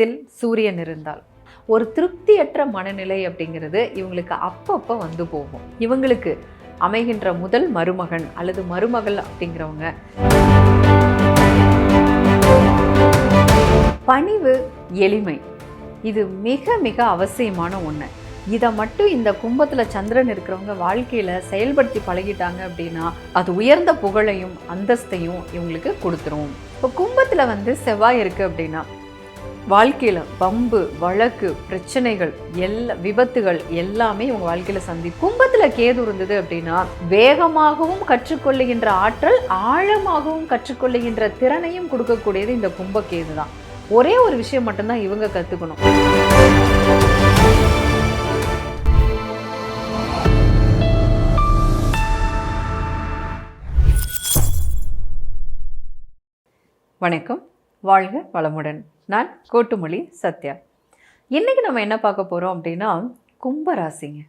உருவத்தில் சூரியன் இருந்தால். ஒரு திருப்தியற்ற மனநிலை அப்படிங்கிறது இவங்களுக்கு அப்பப்போ வந்து போகும். இவங்களுக்கு அமைகின்ற முதல் மருமகன் அல்லது மருமகள் அப்படிங்கிறவங்க. பணிவு எளிமை. இது மிக மிக அவசியமான ஒன்று இதை மட்டும் இந்த கும்பத்தில் சந்திரன் இருக்கிறவங்க வாழ்க்கையில் செயல்படுத்தி பழகிட்டாங்க அப்படின்னா அது உயர்ந்த புகழையும் அந்தஸ்தையும் இவங்களுக்கு கொடுத்துரும். இப்போ கும்பத்தில் வந்து செவ்வாய் இருக்குது அப்படின்னா வாழ்க்கையில் பம்பு வழக்கு பிரச்சனைகள் எல்லா விபத்துகள் எல்லாமே இவங்க வாழ்க்கையில் சந்தி கும்பத்தில் கேது இருந்தது அப்படின்னா வேகமாகவும் கற்றுக்கொள்ளுகின்ற ஆற்றல் ஆழமாகவும் கற்றுக்கொள்ளுகின்ற திறனையும் கொடுக்கக்கூடியது இந்த கும்ப கேது தான். ஒரே ஒரு விஷயம் மட்டும்தான் இவங்க கற்றுக்கணும் வணக்கம். வாழ்க வளமுடன். நான் கோட்டுமொழி சத்யா. இன்றைக்கி நம்ம என்ன பார்க்க போகிறோம் அப்படின்னா கும்பராசிங்க.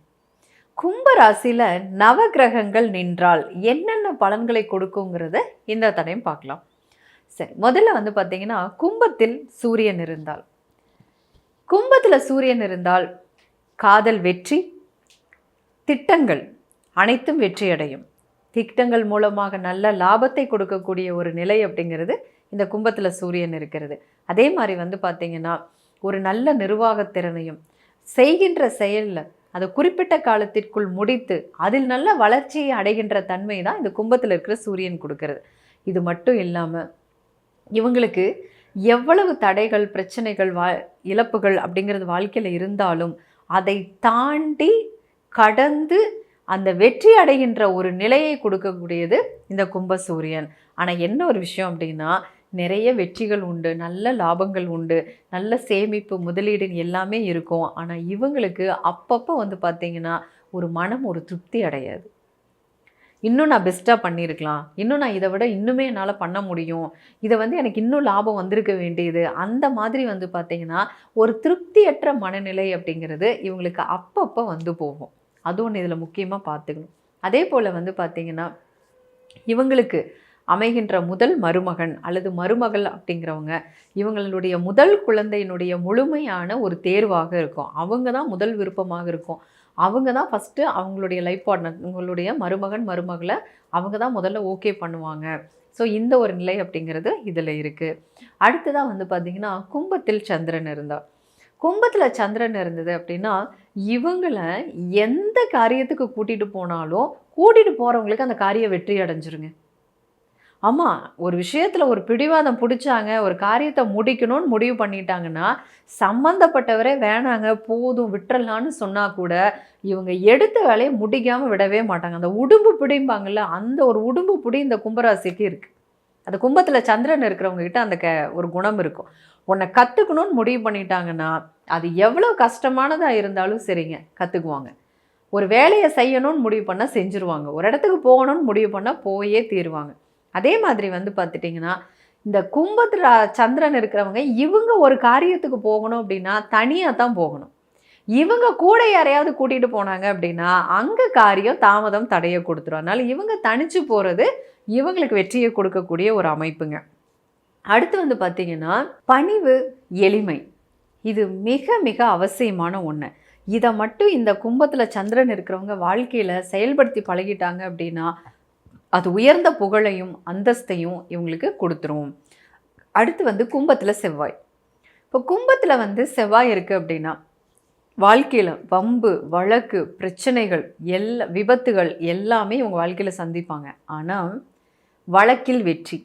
கும்பராசியில் நவகிரகங்கள் நின்றால் என்னென்ன பலன்களை கொடுக்குங்கிறத இந்த தடையும் பார்க்கலாம். சரி முதல்ல வந்து பார்த்தீங்கன்னா கும்பத்தில் சூரியன் இருந்தால். கும்பத்தில் சூரியன் இருந்தால் காதல் வெற்றி திட்டங்கள் அனைத்தும் வெற்றியடையும். திட்டங்கள் மூலமாக நல்ல லாபத்தை கொடுக்கக்கூடிய ஒரு நிலை அப்படிங்கிறது இந்த கும்பத்தில் சூரியன் இருக்கிறது. அதே மாதிரி வந்து பார்த்திங்கன்னா ஒரு நல்ல நிர்வாகத்திறனையும் செய்கின்ற செயலில் அதை குறிப்பிட்ட காலத்திற்குள் முடித்து அதில் நல்ல வளர்ச்சியை அடைகின்ற தன்மை தான் இந்த கும்பத்தில் இருக்கிற சூரியன் கொடுக்கறது. இது மட்டும் இல்லாமல் இவங்களுக்கு எவ்வளவு தடைகள் பிரச்சனைகள் வா இழப்புகள் அப்படிங்கிறது வாழ்க்கையில் இருந்தாலும் அதை தாண்டி கடந்து அந்த வெற்றி அடைகின்ற ஒரு நிலையை கொடுக்கக்கூடியது இந்த கும்ப சூரியன். ஆனால் என்ன ஒரு விஷயம் அப்படின்னா நிறைய வெற்றிகள் உண்டு நல்ல லாபங்கள் உண்டு நல்ல சேமிப்பு முதலீடு எல்லாமே இருக்கும். ஆனால் இவங்களுக்கு அப்பப்போ வந்து பார்த்திங்கன்னா ஒரு மனம் ஒரு திருப்தி அடையாது. இன்னும் நான் பெஸ்ட்டாக பண்ணியிருக்கலாம் இன்னும் நான் இதை விட இன்னுமே என்னால் பண்ண முடியும். இதை வந்து எனக்கு இன்னும் லாபம் வந்திருக்க வேண்டியது. அந்த மாதிரி வந்து பார்த்திங்கன்னா ஒரு திருப்தியற்ற மனநிலை அப்படிங்கிறது இவங்களுக்கு அப்பப்போ வந்து போகும். அது ஒன்று இதில் முக்கியமாக பார்த்துக்கணும் அதே போல் வந்து பார்த்திங்கன்னா இவங்களுக்கு அமைகின்ற முதல் மருமகன் அல்லது மருமகள் அப்படிங்கிறவங்க இவங்களுடைய முதல் குழந்தையினுடைய முழுமையான ஒரு தேர்வாக இருக்கும். அவங்க தான் முதல் விருப்பமாக இருக்கும். அவங்க தான் ஃபஸ்ட்டு அவங்களுடைய லைஃப் பார்ட்னர் உங்களுடைய மருமகன் மருமகளை அவங்க தான் முதல்ல ஓகே பண்ணுவாங்க. ஸோ இந்த ஒரு நிலை அப்படிங்கிறது இதில் இருக்குது அடுத்ததாக வந்து பார்த்திங்கன்னா கும்பத்தில் சந்திரன் இருந்தால் கும்பத்தில் சந்திரன் இருந்தது அப்படின்னா இவங்களை எந்த காரியத்துக்கு கூட்டிகிட்டு போனாலும் கூட்டிகிட்டு போகிறவங்களுக்கு அந்த காரியம் வெற்றி அடைஞ்சிருங்க. ஆமாம் ஒரு விஷயத்தில் ஒரு பிடிவாதம் பிடிச்சாங்க ஒரு காரியத்தை முடிக்கணும்னு முடிவு பண்ணிட்டாங்கன்னா சம்மந்தப்பட்டவரே வேணாங்க போதும் விட்டுறலான்னு சொன்னால் கூட இவங்க எடுத்த வேலையை முடிக்காமல் விடவே மாட்டாங்க. அந்த உடும்பு பிடிம்பாங்கல்ல அந்த ஒரு உடும்பு பிடி இந்த கும்பராசிக்கு இருக்குது அந்த கும்பத்தில் சந்திரன் இருக்கிறவங்க கிட்ட அந்த க ஒரு குணம் இருக்கும். உன்னை கற்றுக்கணும்னு முடிவு பண்ணிட்டாங்கன்னா அது எவ்வளோ கஷ்டமானதாக இருந்தாலும் சரிங்க கற்றுக்குவாங்க ஒரு வேலையை செய்யணும்னு முடிவு பண்ணால் செஞ்சுருவாங்க. ஒரு இடத்துக்கு போகணும்னு முடிவு பண்ணால் போயே தீருவாங்க. அதே மாதிரி வந்து பார்த்துட்டிங்கன்னா இந்த கும்பத்தில் சந்திரன் இருக்கிறவங்க இவங்க ஒரு காரியத்துக்கு போகணும் அப்படின்னா தனியாக தான் போகணும். இவங்க கூட யாரையாவது கூட்டிகிட்டு போனாங்க அப்படின்னா அங்கே காரியம் தாமதம் தடையை கொடுத்துரும். அதனால் இவங்க தனித்து போகிறது இவங்களுக்கு வெற்றியை கொடுக்கக்கூடிய ஒரு அமைப்புங்க. அடுத்து வந்து பார்த்திங்கன்னா பணிவு எளிமை. இது மிக மிக அவசியமான ஒன்று இதை மட்டும் இந்த கும்பத்தில் சந்திரன் இருக்கிறவங்க வாழ்க்கையில் செயல்படுத்தி பழகிட்டாங்க அப்படின்னா அது உயர்ந்த புகழையும் அந்தஸ்தையும் இவங்களுக்கு கொடுத்துரும். அடுத்து வந்து கும்பத்தில் செவ்வாய். இப்போ கும்பத்தில் வந்து செவ்வாய் இருக்குது அப்படின்னா வாழ்க்கையில் வம்பு வழக்கு பிரச்சனைகள் எல்லா விபத்துகள் எல்லாமே இவங்க வாழ்க்கையில் சந்திப்பாங்க. ஆனால் வழக்கில் வெற்றி.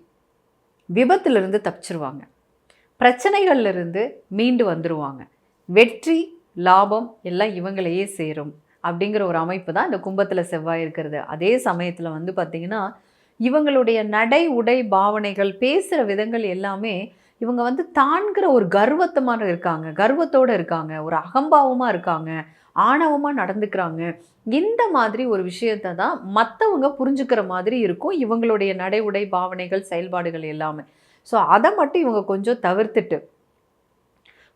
விபத்திலிருந்து தப்பிச்சிருவாங்க. பிரச்சனைகள்லேருந்து மீண்டு வந்துடுவாங்க வெற்றி லாபம் எல்லாம் இவங்களையே சேரும். அப்படிங்கிற ஒரு அமைப்பு தான் இந்த கும்பத்தில் செவ்வாய் இருக்கிறது. அதே சமயத்தில் வந்து பார்த்திங்கன்னா இவங்களுடைய நடை உடை பாவனைகள் பேசுகிற விதங்கள் எல்லாமே இவங்க வந்து தான்கிற ஒரு கர்வத்தமாக இருக்காங்க. கர்வத்தோடு இருக்காங்க. ஒரு அகம்பாவமாக இருக்காங்க. ஆணவமாக நடந்துக்கிறாங்க. இந்த மாதிரி ஒரு விஷயத்தை தான் மற்றவங்க புரிஞ்சுக்கிற மாதிரி இருக்கும் இவங்களுடைய நடை உடை பாவனைகள் செயல்பாடுகள் எல்லாமே. ஸோ அதை மட்டும் இவங்க கொஞ்சம் தவிர்த்துட்டு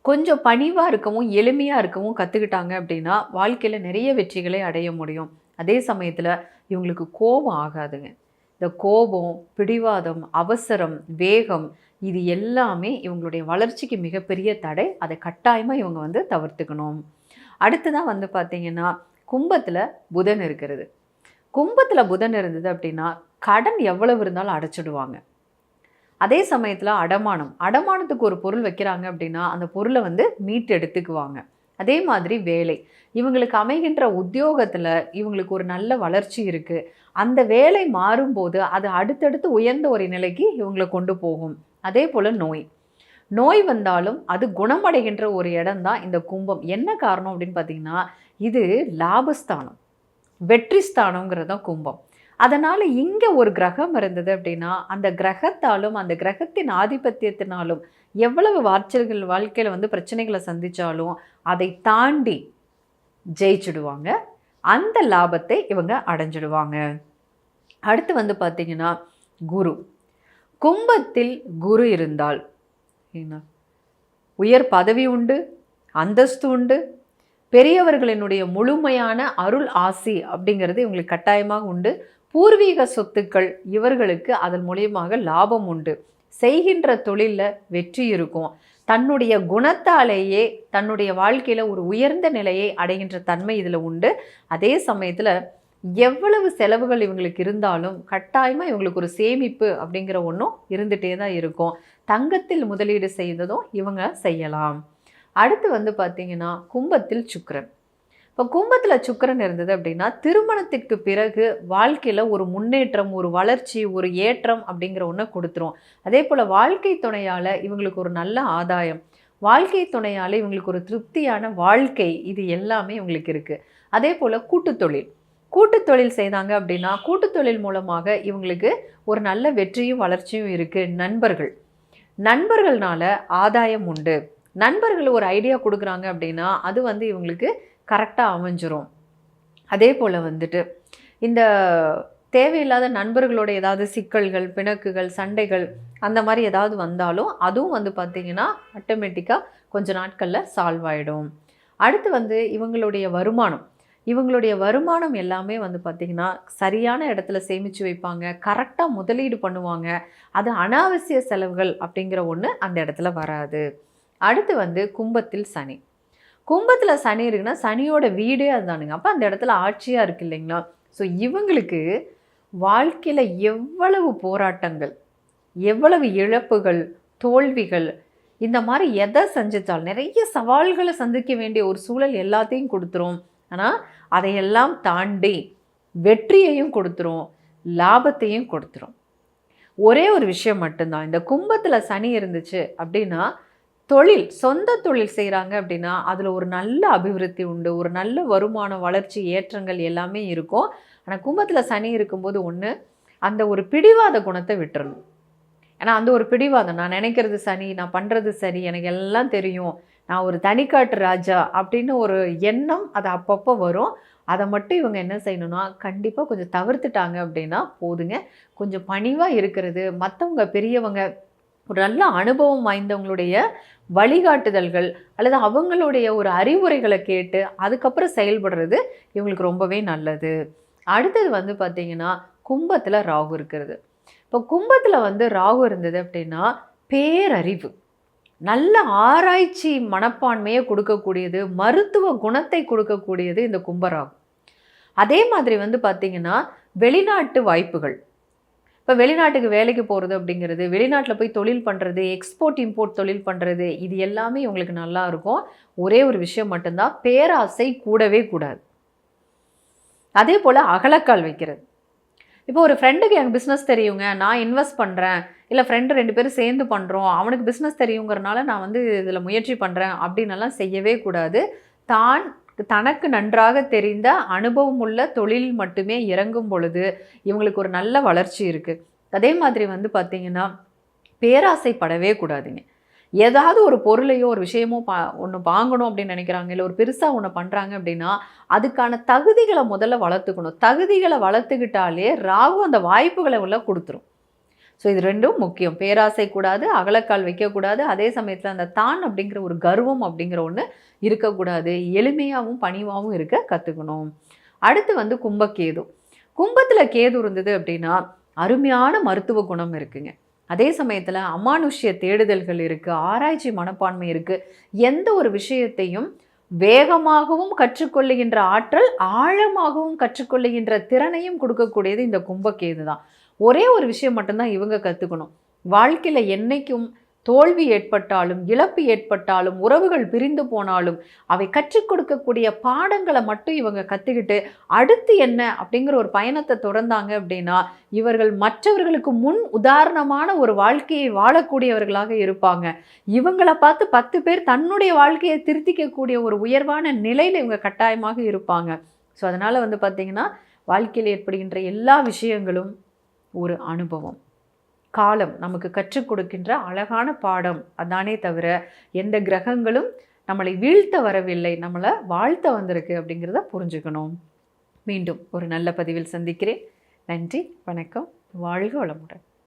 கொஞ்சம் பணிவாக இருக்கவும் எளிமையாக இருக்கவும் கற்றுக்கிட்டாங்க அப்படின்னா வாழ்க்கையில் நிறைய வெற்றிகளை அடைய முடியும். அதே சமயத்தில் இவங்களுக்கு கோபம் ஆகாதுங்க. இந்த கோபம் பிடிவாதம் அவசரம் வேகம் இது எல்லாமே இவங்களுடைய வளர்ச்சிக்கு மிகப்பெரிய தடை. அதை கட்டாயமாக இவங்க வந்து தவிர்த்துக்கணும். அடுத்ததான் வந்து பார்த்திங்கன்னா கும்பத்தில் புதன் இருக்கிறது. கும்பத்தில் புதன் இருந்தது அப்படின்னா கடன் எவ்வளவு இருந்தாலும் அடைச்சிடுவாங்க. அதே சமயத்தில் அடமானம். அடமானத்துக்கு ஒரு பொருள் வைக்கிறாங்க அப்படின்னா அந்த பொருளை வந்து மீட்டு எடுத்துக்குவாங்க. அதே மாதிரி வேலை. இவங்களுக்கு அமைகின்ற உத்தியோகத்தில் இவங்களுக்கு ஒரு நல்ல வளர்ச்சி இருக்குது அந்த வேலை மாறும்போது அது அடுத்தடுத்து உயர்ந்த ஒரு நிலைக்கு இவங்களை கொண்டு போகும். அதே போல் நோய். நோய் வந்தாலும் அது குணமடைகின்ற ஒரு இடம் தான் இந்த கும்பம். என்ன காரணம் அப்படின்னு பார்த்தீங்கன்னா இது லாபஸ்தானம். வெற்றி ஸ்தானங்கிறது தான் கும்பம். அதனால் இங்கே ஒரு கிரகம் இருந்தது அப்படின்னா அந்த கிரகத்தாலும் அந்த கிரகத்தின் ஆதிபத்தியத்தினாலும் எவ்வளவு வார்ச்சல்கள் வாழ்க்கையில் வந்து பிரச்சனைகளை சந்தித்தாலும் அதை தாண்டி ஜெயிச்சுடுவாங்க. அந்த லாபத்தை இவங்க அடைஞ்சிடுவாங்க. அடுத்து வந்து பார்த்திங்கன்னா குரு. கும்பத்தில் குரு இருந்தால் என்ன? உயர் பதவி உண்டு அந்தஸ்து உண்டு. பெரியவர்களினுடைய முழுமையான அருள் ஆசி அப்படிங்கிறது இவங்களுக்கு கட்டாயமாக உண்டு. பூர்வீக சொத்துக்கள் இவர்களுக்கு அதன் மூலியமாக லாபம் உண்டு. செய்கின்ற தொழிலில் வெற்றி இருக்கும். தன்னுடைய குணத்தாலேயே தன்னுடைய வாழ்க்கையில் ஒரு உயர்ந்த நிலையை அடைகின்ற தன்மை இதில் உண்டு. அதே சமயத்தில் எவ்வளவு செலவுகள் இவங்களுக்கு இருந்தாலும் கட்டாயமாக இவங்களுக்கு ஒரு சேமிப்பு அப்படிங்கிற ஒன்றும் இருந்துகிட்டே தான் இருக்கும். தங்கத்தில் முதலீடு செய்ததும் இவங்க செய்யலாம். அடுத்து வந்து பார்த்திங்கன்னா கும்பத்தில் சுக்கரன். இப்போ கும்பத்தில் சுக்கரன் இருந்தது அப்படின்னா திருமணத்திற்கு பிறகு வாழ்க்கையில் ஒரு முன்னேற்றம் ஒரு வளர்ச்சி ஒரு ஏற்றம் அப்படிங்கிற ஒன்றை கொடுத்துரும். அதே போல் வாழ்க்கை துணையால் இவங்களுக்கு ஒரு நல்ல ஆதாயம். வாழ்க்கை துணையால் இவங்களுக்கு ஒரு திருப்தியான வாழ்க்கை இது எல்லாமே இவங்களுக்கு இருக்குது அதே போல் கூட்டுத்தொழில் கூட்டுத்தொழில் செய்தாங்க அப்படின்னா கூட்டுத்தொழில் மூலமாக இவங்களுக்கு ஒரு நல்ல வெற்றியும் வளர்ச்சியும் இருக்குது நண்பர்கள். நண்பர்கள்னால ஆதாயம் உண்டு. நண்பர்கள் ஒரு ஐடியா கொடுக்குறாங்க அப்படின்னா அது வந்து இவங்களுக்கு கரெக்டாக அமைஞ்சிரும். அதே போல் வந்துட்டு இந்த தேவையில்லாத நண்பர்களோட ஏதாவது சிக்கல்கள் பிணக்குகள் சண்டைகள் அந்த மாதிரி ஏதாவது வந்தாலும் அதுவும் வந்து பார்த்திங்கன்னா ஆட்டோமேட்டிக்காக கொஞ்ச நாட்களில் சால்வ் ஆகிடும் அடுத்து வந்து இவங்களுடைய வருமானம். இவங்களுடைய வருமானம் எல்லாமே வந்து பார்த்திங்கன்னா சரியான இடத்துல சேமித்து வைப்பாங்க கரெக்டாக முதலீடு பண்ணுவாங்க. அது அனாவசிய செலவுகள் அப்படிங்கிற ஒன்று அந்த இடத்துல வராது. அடுத்து வந்து கும்பத்தில் சனி. கும்பத்தில் சனி இருக்குன்னா சனியோட வீடே அதுதானுங்க. அப்போ அந்த இடத்துல ஆட்சியாக இருக்கு இல்லைங்களா? ஸோ இவங்களுக்கு வாழ்க்கையில் எவ்வளவு போராட்டங்கள் எவ்வளவு இழப்புகள் தோல்விகள் இந்த மாதிரி எதை செஞ்சிட்டால் நிறைய சவால்களை சந்திக்க வேண்டிய ஒரு சூழல் எல்லாத்தையும் கொடுத்துரும். ஆனால் அதையெல்லாம் தாண்டி வெற்றியையும் கொடுத்துரும் லாபத்தையும் கொடுத்துரும். ஒரே ஒரு விஷயம் மட்டும்தான். இந்த கும்பத்தில் சனி இருந்துச்சு அப்படின்னா தொழில் சொந்த தொழில் செய்கிறாங்க அப்படின்னா அதில் ஒரு நல்ல அபிவிருத்தி உண்டு ஒரு நல்ல வருமானம் வளர்ச்சி ஏற்றங்கள் எல்லாமே இருக்கும். ஆனால் கும்பத்தில் சனி இருக்கும்போது ஒன்று அந்த ஒரு பிடிவாத குணத்தை விட்டுறணும். ஏன்னா அந்த ஒரு பிடிவாதம் நான் நினைக்கிறது சனி நான் பண்ணுறது சரி எனக்கு எல்லாம் தெரியும் நான் ஒரு தனிக்காட்டு ராஜா அப்படின்னு ஒரு எண்ணம் அது அப்பப்போ வரும். அதை மட்டும் இவங்க என்ன செய்யணும்னா கண்டிப்பாக கொஞ்சம் தவிர்த்துட்டாங்க அப்படின்னா போதுங்க. கொஞ்சம் பணிவாக இருக்கிறது மற்றவங்க பெரியவங்க ஒரு நல்ல அனுபவம் வாய்ந்தவங்களுடைய வழிகாட்டுதல்கள் அல்லது அவங்களுடைய ஒரு அறிவுரைகளை கேட்டு அதுக்கப்புறம் செயல்படுறது இவங்களுக்கு ரொம்பவே நல்லது. அடுத்தது வந்து பார்த்திங்கன்னா கும்பத்தில் ராகு இருக்கிறது. இப்போ கும்பத்தில் வந்து ராகு இருந்தது அப்படின்னா பேரறிவு. நல்ல ஆராய்ச்சி மனப்பான்மையை கொடுக்கக்கூடியது மருத்துவ குணத்தை கொடுக்கக்கூடியது இந்த கும்பராகும் அதே மாதிரி வந்து பார்த்திங்கன்னா வெளிநாட்டு வாய்ப்புகள். இப்போ வெளிநாட்டுக்கு வேலைக்கு போகிறது அப்படிங்கிறது வெளிநாட்டில் போய் தொழில் பண்ணுறது எக்ஸ்போர்ட் இம்போர்ட் தொழில் பண்ணுறது இது எல்லாமே இவங்களுக்கு நல்லா இருக்கும். ஒரே ஒரு விஷயம் மட்டும்தான் பேராசை கூடவே கூடாது. அதே போல் அகலக்கால் வைக்கிறது. இப்போ ஒரு ஃப்ரெண்டுக்கு எனக்கு பிஸ்னஸ் தெரியுங்க நான் இன்வெஸ்ட் பண்ணுறேன் இல்லை ஃப்ரெண்டு ரெண்டு பேரும் சேர்ந்து பண்ணுறோம் அவனுக்கு பிஸ்னஸ் தெரியுங்கிறனால நான் வந்து இதில் முயற்சி பண்ணுறேன் அப்படின்னெல்லாம் செய்யவே கூடாது. தான் தனக்கு நன்றாக தெரிந்த அனுபவம் உள்ள தொழில் மட்டுமே இறங்கும் பொழுது இவங்களுக்கு ஒரு நல்ல வளர்ச்சி இருக்குது அதே மாதிரி வந்து பார்த்திங்கன்னா பேராசைப்படவே கூடாதுங்க. ஏதாவது ஒரு பொருளையோ ஒரு விஷயமோ பா ஒன்று வாங்கணும் அப்படின்னு நினைக்கிறாங்க இல்லை ஒரு பெருசாக ஒன்று பண்ணுறாங்க அப்படின்னா அதுக்கான தகுதிகளை முதல்ல வளர்த்துக்கணும். தகுதிகளை வளர்த்துக்கிட்டாலே ராகு அந்த வாய்ப்புகளை உள்ள கொடுத்துரும். ஸோ இது ரெண்டும் முக்கியம். பேராசை கூடாது அகலக்கால் வைக்கக்கூடாது அதே சமயத்தில் அந்த தான் அப்படிங்கிற ஒரு கர்வம் அப்படிங்கிற ஒன்று இருக்கக்கூடாது. எளிமையாகவும் பணிவாகவும் இருக்க கற்றுக்கணும் அடுத்து வந்து கும்பக்கேது. கும்பத்தில் கேது இருந்தது அப்படின்னா அருமையான மருத்துவ குணம் இருக்குங்க. அதே சமயத்தில் அமானுஷ்ய தேடுதல்கள் இருக்குது ஆராய்ச்சி மனப்பான்மை இருக்குது எந்த ஒரு விஷயத்தையும் வேகமாகவும் கற்றுக்கொள்ளுகின்ற ஆற்றல் ஆழமாகவும் கற்றுக்கொள்ளுகின்ற திறனையும் கொடுக்கக்கூடியது இந்த கும்பக்கேது தான் ஒரே ஒரு விஷயம் மட்டும்தான் இவங்க கற்றுக்கணும் வாழ்க்கையில் என்றைக்கும் தோல்வி ஏற்பட்டாலும் இழப்பு ஏற்பட்டாலும் உறவுகள் பிரிந்து போனாலும் அவை கற்றுக் கொடுக்கக்கூடிய பாடங்களை மட்டும் இவங்க கற்றுக்கிட்டு அடுத்து என்ன அப்படிங்கிற ஒரு பயணத்தை தொடர்ந்தாங்க அப்படின்னா இவர்கள் மற்றவர்களுக்கு முன் உதாரணமான ஒரு வாழ்க்கையை வாழக்கூடியவர்களாக இருப்பாங்க. இவங்கள பார்த்து பத்து பேர் தன்னுடைய வாழ்க்கையை திருத்திக்கக்கூடிய ஒரு உயர்வான நிலையில் இவங்க கட்டாயமாக இருப்பாங்க. ஸோ அதனால் வந்து பார்த்திங்கன்னா வாழ்க்கையில் ஏற்படுகின்ற எல்லா விஷயங்களும் ஒரு அனுபவம். காலம் நமக்கு கற்றுக் கொடுக்கின்ற அழகான பாடம். அதானே தவிர எந்த கிரகங்களும் நம்மளை வீழ்த்த வரவில்லை நம்மளை வாழ்த்த வந்திருக்கு அப்படிங்கிறத புரிஞ்சுக்கணும். மீண்டும் ஒரு நல்ல பதிவில் சந்திக்கிறேன். நன்றி வணக்கம். வாழ்க வளமுடன்.